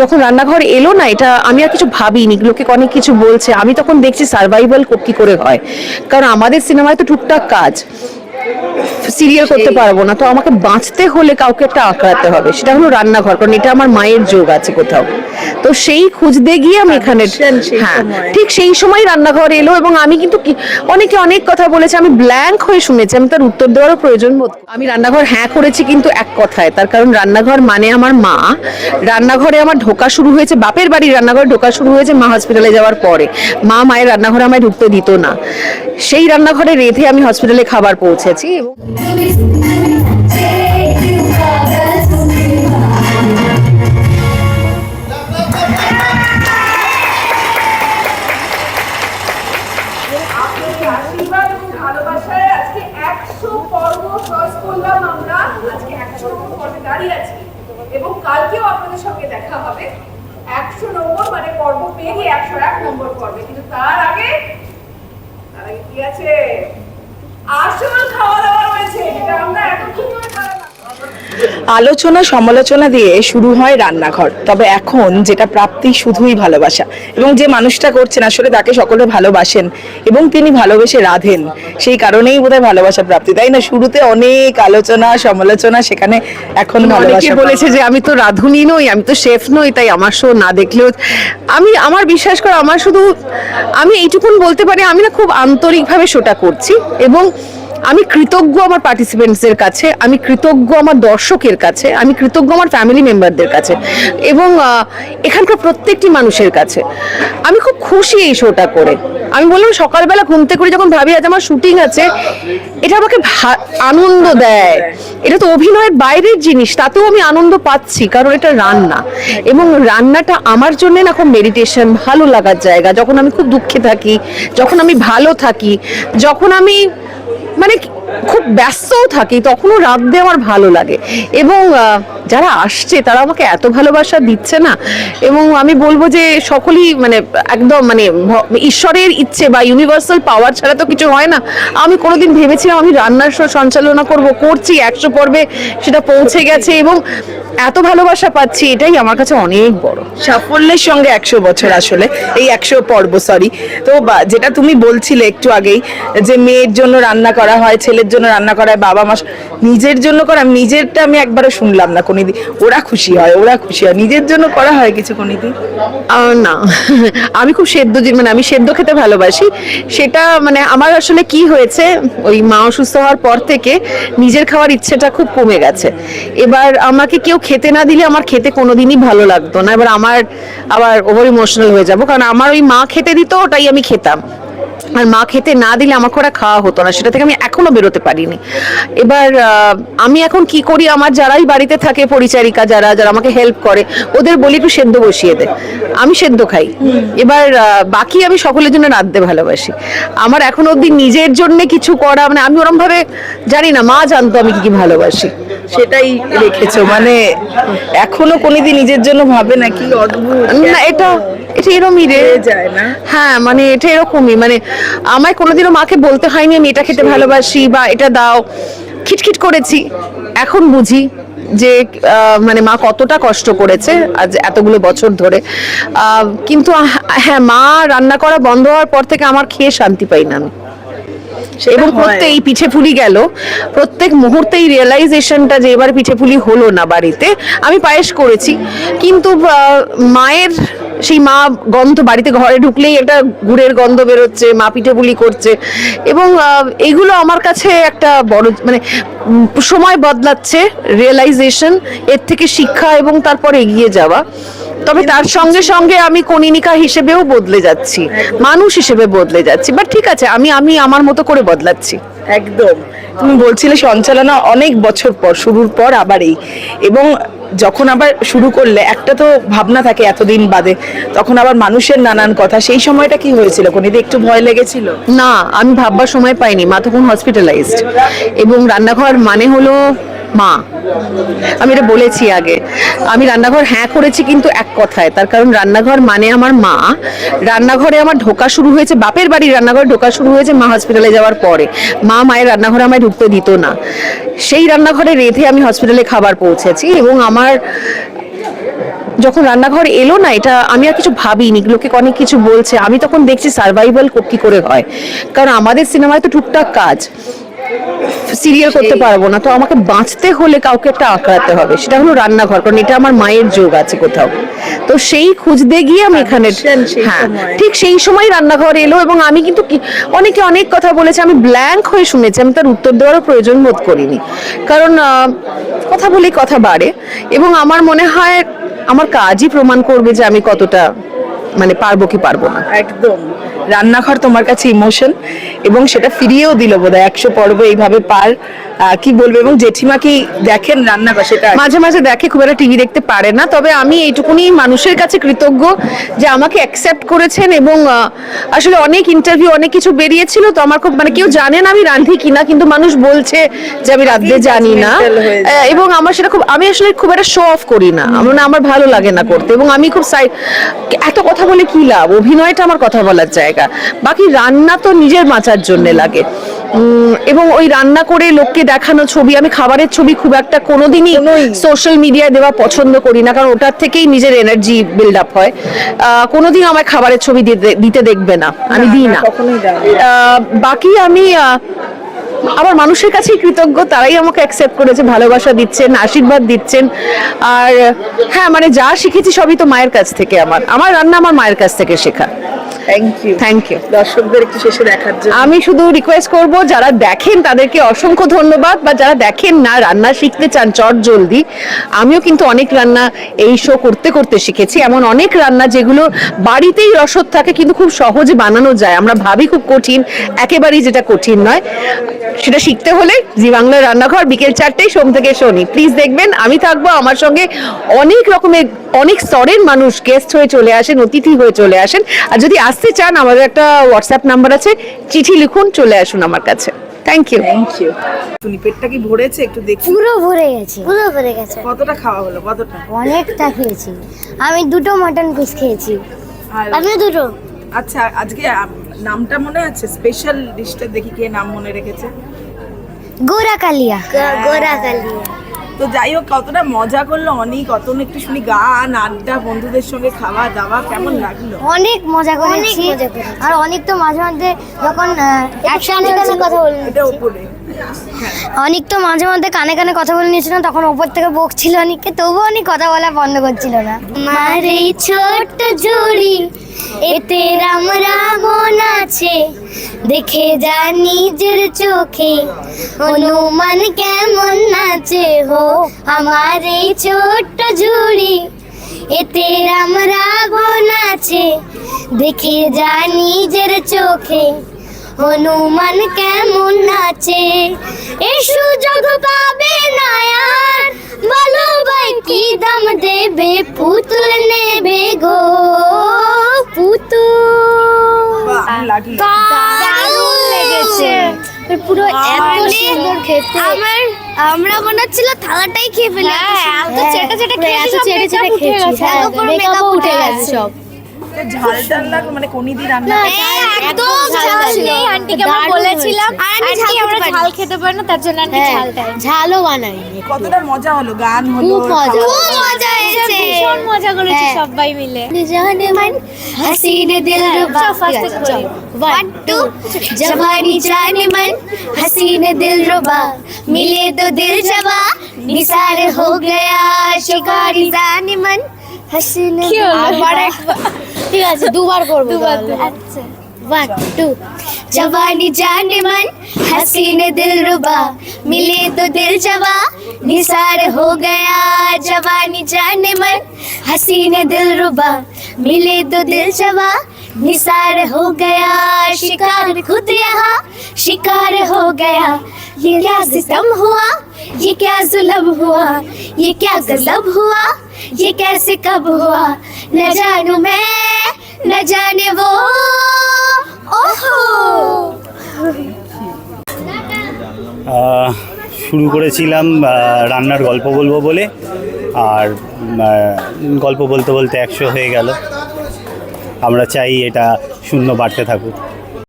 যখন রান্নাঘর এলো না, এটা আমি আর কিছু ভাবিনি। লোকে অনেক কিছু বলছে। আমি তখন দেখছি সার্ভাইভাল কি করে হয়? কারণ আমাদের সিনেমায় তো টুকটাক কাজ। সিরিয়াল করতে পারব না। তো আমাকে বাঁচতে হলে কাউকে একটা আঁকড়াতে হবে। সেটা হলো রান্নাঘর কারণ এটা আমার মায়ের যোগ আছে কোথাও। তো সেই খুঁজতে গিয়ে আমি এখানে হ্যাঁ ঠিক সেই সময় রান্নাঘর এলো এবং আমি কিন্তু অনেকে অনেক কথা বলেছে আমি ব্ল্যাঙ্ক হয়ে শুনেছি আমি তার উত্তর দেওয়ারও প্রয়োজন বোধ আমি রান্নাঘর হ্যাঁ করেছি কিন্তু এক কথায় তার কারণ রান্নাঘর মানে আমার মা। রান্নাঘরে আমার ঢোকা শুরু হয়েছে বাপের বাড়ির রান্নাঘরে ঢোকা শুরু হয়েছে মা হসপিটালে যাওয়ার পরে। মা মায়ের রান্নাঘরে আমায় ঢুকতে দিত না। সেই রান্নাঘরে রেধে আমি হসপিটালে খাবার পৌঁছেছি এবং এবং কালকেও আপনাদের সঙ্গে দেখা হবে। একশো নম্বর মানে পর্ব পেরিয়ে একশো এক নম্বর পর্বে। কিন্তু তার আগে তার আগে কি আছে? আসল খাওয়া দাওয়া রয়েছে আমরা এতক্ষণ আলোচনা সমালোচনা দিয়ে শুরু হয় রান্নাঘর। তবে এখন যেটা প্রাপ্তি শুধুই ভালোবাসা। এবং যে মানুষটা করছেন আসলে তাকে সকলে ভালোবাসেন এবং তিনি ভালোবেসে রাধেন। সেই কারণেই বোধহয় ভালোবাসা প্রাপ্তি। তাই না? শুরুতে অনেক আলোচনা সমালোচনা সেখানে এখন ভালোবাসা বলেছে যে আমি তো রাঁধুনি নই আমি তো শেফ নই তাই আমার শো না দেখলেও আমি আমার বিশ্বাস করো আমার শুধু আমি এইটুকুন বলতে পারি আমি না খুব আন্তরিকভাবে শোটা করছি এবং আমি কৃতজ্ঞ আমার পার্টিসিপেন্টসদের কাছে, আমি কৃতজ্ঞ আমার দর্শকের কাছে, আমি কৃতজ্ঞ আমার ফ্যামিলি মেম্বারদের কাছে এবং এখানকার প্রত্যেকটি মানুষের কাছে। আমি খুব খুশি এই শোটা করে। আমি বললাম, সকালবেলা ঘুম থেকে করে যখন ভাবি আজ আমার শুটিং আছে, এটা আমাকে আনন্দ দেয়। এটা তো অভিনয়ের বাইরের জিনিস, তাতেও আমি আনন্দ পাচ্ছি, কারণ এটা রান্না। এবং রান্নাটা আমার জন্য না খুব মেডিটেশন ভালো লাগার জায়গা। যখন আমি খুব দুঃখে থাকি, যখন আমি ভালো থাকি, যখন আমি মানে কি- খুব ব্যস্তও থাকি, তখনও রাঁধতে আমার ভালো লাগে। এবং যারা আসছে, তারা আমাকে এত ভালোবাসা দিচ্ছে না। এবং আমি বলব যে, সকলেই মানে একদম মানে ঈশ্বরের ইচ্ছে বা ইউনিভার্সাল পাওয়ার ছাড়া তো কিছু হয় না। আমি কোনোদিন ভেবেছিলাম আমি রান্নার শো সঞ্চালনা করব, করছি, একশো পর্বে সেটা পৌঁছে গেছে এবং এত ভালোবাসা পাচ্ছি, এটাই আমার কাছে অনেক বড়। সাফল্যের সঙ্গে একশো বছর আসলে, এই একশো পর্ব সরি তো যেটা তুমি বলছিলে একটু আগেই, যে মেয়ের জন্য রান্না করা হয় ছেলের জন্য রান্না করায়, বাবা মা নিজের জন্য করা, নিজেরটা আমি একবারও শুনলাম না কোনোদিন। ওরা খুশি হয়, ওরা খুশি হয়। নিজের জন্য করা হয় কিছু কোনোদিন? না। আমি খুব সেদ্ধ মানে আমি সেদ্ধ খেতে ভালোবাসি। সেটা মানে আমার আসলে কি হয়েছে, ওই মা অসুস্থ হওয়ার পর থেকে নিজের খাওয়ার ইচ্ছেটা খুব কমে গেছে। এবার আমাকে কেউ খেতে না দিলে আমার খেতে কোনোদিনই ভালো লাগতো না। এবার আমার আবার ওভার ইমোশনাল হয়ে যাব। কারণ আমার ওই মা খেতে দিত, ওটাই আমি খেতাম। আর মা খেতে না দিলে আমার ওরা খাওয়া হতো না সেটা থেকে আমি এখনও বেরোতে পারিনি। এবার আমি এখন কি করি আমার যারাই বাড়িতে থাকে পরিচারিকা যারা যারা আমাকে হেল্প করে ওদের বলি একটু সেদ্ধ বসিয়ে দে। আমি সেদ্ধ খাই। এবার বাকি আমি সকলের জন্য রাঁধতে ভালোবাসি। আমার এখন অবধি নিজের জন্য কিছু করা মানে আমি ওরম ভাবে জানি না মা জানতো আমি কি কি ভালোবাসি। সেটাই রেখেছো। মানে এখনও কোনোদিন নিজের জন্য ভাবে নাকি অদ্ভুত। না এটা এটা এরমই রে। যায় না। হ্যাঁ মানে এটা এরকমই। মানে আমায় কোনোদিনও মাকে বলতে হয়নি আমি এটা খেতে ভালোবাসি বা এটা দাও। খিটখিট করেছি। এখন বুঝি যে মানে মা কতটা কষ্ট করেছে আজ এতগুলো বছর ধরে। কিন্তু হ্যাঁ মা রান্না করা বন্ধ হওয়ার পর থেকে আমার খেয়ে শান্তি পাই না আমি। এবং প্রত্যেক এই পিঠে পুলি গেল। প্রত্যেক মুহূর্তে এই রিয়েলাইজেশনটা যে এবার পিঠে পুলি হলো না বাড়িতে আমি পায়েস করেছি। কিন্তু মায়ের সেই মা গন্ধ বাড়িতে ঘরে ঢুকলেই একটা গুড়ের গন্ধ বেরোচ্ছে, মা পিঠেপুলি করছে এবং এগুলো আমার কাছে একটা বড় মানে সময় বদলাচ্ছে রিয়েলাইজেশন এর থেকে শিক্ষা এবং তারপর এগিয়ে যাওয়া। তবে তার সঙ্গে সঙ্গে আমি কনিনিকা হিসেবেও বদলে যাচ্ছি মানুষ হিসেবে বদলে যাচ্ছি। বাট ঠিক আছে আমি আমি আমার মতো করে বদলাচ্ছি। একদম। তুমি বলছিলে সঞ্চালনা অনেক বছর পর শুরুর পর আবার এই এবং যখন আবার শুরু করলে একটা তো ভাবনা থাকে এতদিন বাদে তখন আবার মানুষের নানান কথা। সেই সময়টা কি হয়েছিল? কোনিদি একটু ভয় লেগেছিল? না আমি ভাববার সময় পাইনি। মা তখন হসপিটালাইজড এবং রান্নাঘর মানে হলো মা। আমি এটা বলেছি আগে। আমি রান্নাঘর হ্যাঁ করেছি কিন্তু এক কথায়, তার কারণ রান্নাঘর মানে আমার মা। রান্নাঘরে আমার ঢোকা শুরু হয়েছে, বাপের বাড়ির রান্নাঘরে ঢোকা শুরু হয়েছে মা হসপিটালে যাওয়ার পরে। মা মায়ের রান্নাঘরে আমায় ঢুকতে দিত না। সেই রান্নাঘরে রেধে আমি হসপিটালে খাবার পৌঁছেছি এবং আমার যখন রান্নাঘর এলো না, এটা আমি আর কিছু ভাবিনি, লোকে অনেক কিছু বলছে। আমি তখন দেখছি সার্ভাইভাল কি করে হয়? কারণ আমাদের সিনেমায় তো টুকটাক কাজ। সিরিয়াল করতে পারব না তো আমাকে বাঁচতে হলে কাউকে একটা আঁকড়াতে হবে। সেটা হলো রান্নাঘর কারণ এটা আমার মায়ের যোগ আছে কোথাও। তো সেই খুঁজতে গিয়ে আমি এখানে হ্যাঁ ঠিক সেই সময় রান্নাঘর এলো এবং আমি কিন্তু অনেকে অনেক কথা বলেছে আমি ব্ল্যাঙ্ক হয়ে শুনেছি আমি তার উত্তর দেওয়ারও প্রয়োজন বোধ করিনি। কারণ কথা বলেই কথা বাড়ে এবং আমার মনে হয় আমার কাজই প্রমাণ করবে যে আমি কতটা মানে পারব কি পারব না। একদম। রান্নাঘর তোমার কাছে ইমোশন এবং সেটা ফিরিয়েও দিল বোধহয় একশো পর্ব এইভাবে পার কি বলব এবং জেঠিমা কি দেখেন রান্নাঘর সেটা মাঝে মাঝে দেখে খুব একটা টিভি দেখতে পারে না তবে আমি এইটুকুনি মানুষের কাছে কৃতজ্ঞ যে আমাকে অ্যাকসেপ্ট করেছেন এবং আসলে অনেক ইন্টারভিউ অনেক কিছু বেরিয়েছিল তো আমার খুব মানে কেউ জানে না আমি রাঁধি কিনা কিন্তু মানুষ বলছে যে আমি রাঁধতে জানি না। এবং আমার সেটা খুব আমি আসলে খুব একটা শো অফ করি না। মানে আমার ভালো লাগে না করতে এবং আমি খুব সাই এত কথা বলে কি লাভ? অভিনয়টা আমার কথা বলার জায়গা। বাকি রান্না তো নিজের বাঁচার জন্য লাগে। এবং ওই রান্না করে লোককে দেখানো ছবি আমি খাবারের ছবি খুব একটা কোনোদিনই সোশ্যাল মিডিয়ায় দেওয়া পছন্দ করি না কারণ ওটার থেকেই নিজের এনার্জি বিল্ড আপ হয়। কোনোদিন আমার খাবারের ছবি দিতে- দেখবে না আমি দিই না, বাকি আমি আমার মানুষের কাছেই কৃতজ্ঞ তারাই আমাকে অ্যাকসেপ্ট করেছে ভালোবাসা দিচ্ছেন আশীর্বাদ দিচ্ছেন। আর হ্যাঁ মানে যা শিখেছি সবই তো মায়ের কাছ থেকে আমার আমার রান্না আমার মায়ের কাছ থেকে শেখা। থ্যাংক ইউ থ্যাংক ইউ দর্শকদের একটু শেষে দেখার জন্য। আমি শুধু রিকোয়েস্ট করব যারা দেখেন তাদেরকে অসংখ্য ধন্যবাদ বা যারা দেখেন না রান্না শিখতে চান চট জলদি আমিও কিন্তু অনেক রান্না এই শো করতে করতে শিখেছি। এমন অনেক রান্না যেগুলো বাড়িতেই রসদ থাকে কিন্তু খুব সহজে বানানো যায়। আমরা ভাবি খুব কঠিন একেবারেই যেটা কঠিন নয়। সেটা শিখতে হলে জি বাংলার রান্নাঘর বিকেল চারটেই সোম থেকে শনি। প্লিজ দেখবেন আমি থাকব আমার সঙ্গে অনেক রকমের অনেক স্তরের মানুষ গেস্ট হয়ে চলে আসেন অতিথি হয়ে চলে আসেন। আর যদি আসতে চান আমাদের একটা হোয়াটসঅ্যাপ নাম্বার আছে। চিঠি লিখুন চলে আসুন আমার কাছে। থ্যাংক ইউ থ্যাংক ইউ তুমি পেটটা কি ভরেছে? একটু দেখি। পুরো ভরে গেছে পুরো ভরে গেছে। কতটা খাওয়া হলো? কতটা? অনেকটা খেয়েছি। আমি দুটো মাটন পিস খেয়েছি। আর আমিও দুটো? আচ্ছা আজকে নামটা মনে আছে? স্পেশাল ডিশটা দেখি কে নাম মনে রেখেছে। গোরা কালিয়া গোরা কালিয়া তো যাই হোক কতটা মজা করল অনেক কত একটু শুনি গান আড্ডা বন্ধুদের সঙ্গে খাওয়া দাওয়া কেমন লাগল? অনেক মজা করেছি। আর অনেক তো মাঝে মাঝে যখন একসাথে কথা বলে এটা উপরে। অনেক তো মাঝে মধ্যে কানে কানে কথা বলে নিয়েছিলাম তখন ওপর থেকে বকছিল অনেককে, তবুও অনেক কথা বলা বন্ধ করছিল না। আমার এই ছোট্ট ঝুড়ি এতে রাম রাবণ আছে দেখে যা নিজের চোখে হনুমান কেমন নাচে হো। আমার এই ছোট্ট ঝুড়ি এতে রাম রাবণ আছে দেখে যা নিজের চোখে হনুমান কেমন নাচে এই সুযোগ পাবে না আর। বলো ভাই কি দাম দেবে? পুতুল নেবে গো পুতুল। দারুণ লেগেছে। পুরো এত সুন্দর খেতে। আমার আমরা মনে হচ্ছিল থালাটাই খেয়ে ফেলে। এত তো চেটে চেটে খেয়েছি সব চেটে চেটে খেয়েছি। হ্যাঁ মেকআপ উঠে গেছে সব। ঝাল টাল লাগলো মানে কোনি দি রান্না একদম ঝাল নেই আন্টিকে আমরা বলেছিলাম আন্টি আমরা ঝাল খেতে পারি না তার জন্য আন্টি ঝাল দেয় ঝালও বানাই কতটা মজা হলো গান হলো খুব মজা খুব মজা হয়েছে ভীষণ মজা করেছি সবাই মিলে জানে मन हसीन दिल रुबा वन टू जवानी जाने मन हसीन दिल रुबा मिले तो दिल जवा निसार हो गया शिकारी जाने मन हसीन আবার একবার ঠিক আছে দুবার করব দুবার আচ্ছা वन टू जवानी जाने मन हसीन दिल रुबा मिले तो दिल जवा निसार हो गया जवानी जाने मन हसीन दिल रुबा मिले तो दिल जवा निसार हो गया शिकार खुद यहाँ शिकार हो गया ये क्या सितम हुआ ये क्या जुल्म हुआ ये क्या गजब हुआ ये कैसे कब हुआ न जानू मैं न जाने वो ओहो আহ, শুরু করেছিলাম আহ, রান্নার গল্প বলবো বলে আর উম, আহ, গল্প বলতে বলতে একশো হয়ে গেল আমরা চাই এটা শূন্য বাড়তে থাকুক